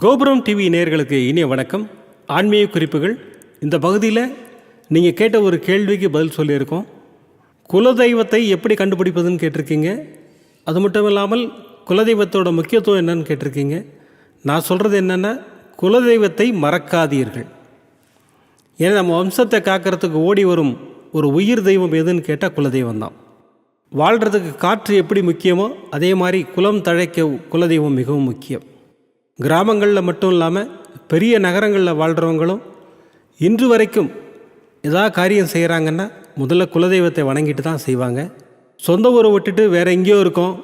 கோபுரம் டிவி நேர்களுக்கு இனிய வணக்கம். ஆன்மீக குறிப்புகள். இந்த பகுதியில் நீங்கள் கேட்ட ஒரு கேள்விக்கு பதில் சொல்லியிருக்கோம். குலதெய்வத்தை எப்படி கண்டுபிடிப்பதுன்னு கேட்டிருக்கீங்க. அது மட்டும் இல்லாமல் குலதெய்வத்தோட முக்கியத்துவம் என்னன்னு கேட்டிருக்கீங்க. நான் சொல்கிறது என்னென்னா குலதெய்வத்தை மறக்காதீர்கள். ஏன்னா நம்ம வம்சத்தை காக்கிறதுக்கு ஓடி வரும் ஒரு உயிர் தெய்வம் எதுன்னு கேட்டால் குலதெய்வம் தான் வாழ்கிறதுக்கு காற்று எப்படி முக்கியமோ அதே மாதிரி குலம் தழைக்க குலதெய்வம் மிகவும் முக்கியம். கிராமங்களில் மட்டும் இல்லாமல் பெரிய நகரங்களில் வாழ்கிறவங்களும் இன்று வரைக்கும் ஏதாவது காரியம் செய்கிறாங்கன்னா முதல்ல குலதெய்வத்தை வணங்கிட்டு தான் செய்வாங்க. சொந்த ஊரை விட்டுட்டு வேறு எங்கேயோ இருக்கோம்.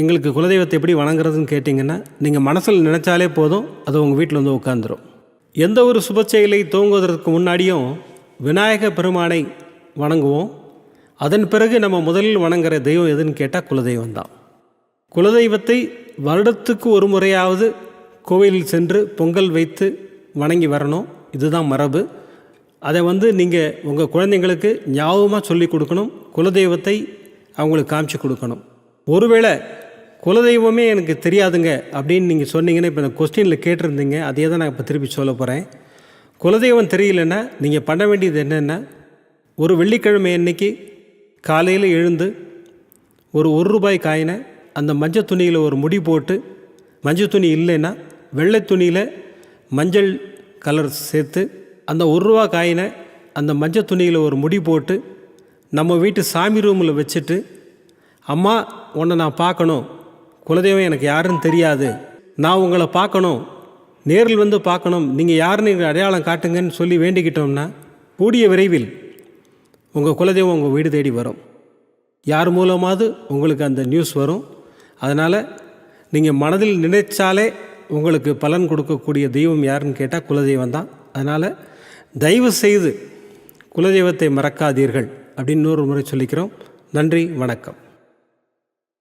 எங்களுக்கு குலதெய்வத்தை எப்படி வணங்குறதுன்னு கேட்டிங்கன்னா நீங்கள் மனசில் நினச்சாலே போதும் அது உங்கள் வீட்டில் வந்து உட்காந்துரும் எந்த ஒரு சுப செயலை துவங்குவதற்கு முன்னாடியும் விநாயக பெருமானை வணங்குவோம். அதன் பிறகு நம்ம முதலில் வணங்குற தெய்வம் எதுன்னு கேட்டால் குலதெய்வம் தான் குலதெய்வத்தை வருடத்துக்கு ஒரு முறையாவது கோவிலில் சென்று பொங்கல் வைத்து வணங்கி வரணும். இதுதான் மரபு. அதை வந்து நீங்கள் உங்கள் குழந்தைங்களுக்கு ஞாபகமாக சொல்லி கொடுக்கணும். குலதெய்வத்தை அவங்களுக்கு காமிச்சு கொடுக்கணும். ஒருவேளை குலதெய்வமே எனக்கு தெரியாதுங்க அப்படின்னு நீங்கள் சொன்னீங்கன்னா இப்போ இந்த கொஸ்டினில் கேட்டிருந்தீங்க. அதையே தான் நான் இப்போ திருப்பி சொல்ல போகிறேன் குலதெய்வம் தெரியலன்னா நீங்கள் பண்ண வேண்டியது என்னென்னா ஒரு வெள்ளிக்கிழமை அன்னைக்கு காலையில் எழுந்து ஒரு ஒரு ரூபாய் காயினை அந்த மஞ்சள் துணியில் ஒரு முடி போட்டு மஞ்சள் துணி இல்லைன்னா வெள்ளை துணியில் மஞ்சள் கலர் சேர்த்து அந்த ஒரு ரூபா காயினை அந்த மஞ்சள் துணியில் ஒரு முடி போட்டு நம்ம வீட்டு சாமி ரூமில் வச்சுட்டு அம்மா உன்னை நான் பார்க்கணும். குலதெய்வம் எனக்கு யாருன்னு தெரியாது. நான் உங்களை பார்க்கணும். நேரில் வந்து பார்க்கணும். நீங்கள் யாருன்னு எனக்கு அடையாளம் காட்டுங்கன்னு சொல்லி வேண்டிக்கிட்டோம்னா கூடிய விரைவில் உங்கள் குலதெய்வம் உங்கள் வீடு தேடி வரும். யார் மூலமாவது உங்களுக்கு அந்த நியூஸ் வரும். அதனால் நீங்கள் மனதில் நினைச்சாலே உங்களுக்கு பலன் கொடுக்கக்கூடிய தெய்வம் யாருன்னு கேட்டால் குலதெய்வம் தான். அதனால் தயவு செய்து குலதெய்வத்தை மறக்காதீர்கள் அப்படின்னு ஒரு முறை சொல்லிக்கிறோம். நன்றி வணக்கம்.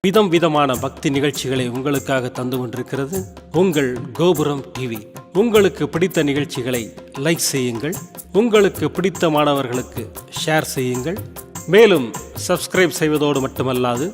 விதம் விதமான பக்தி நிகழ்ச்சிகளை உங்களுக்காக தந்து கொண்டிருக்கிறது உங்கள் கோபுரம் டிவி. உங்களுக்கு பிடித்த நிகழ்ச்சிகளை லைக் செய்யுங்கள். உங்களுக்கு பிடித்த மாணவர்களுக்கு ஷேர் செய்யுங்கள். மேலும் சப்ஸ்கிரைப் செய்வதோடு மட்டுமல்லாது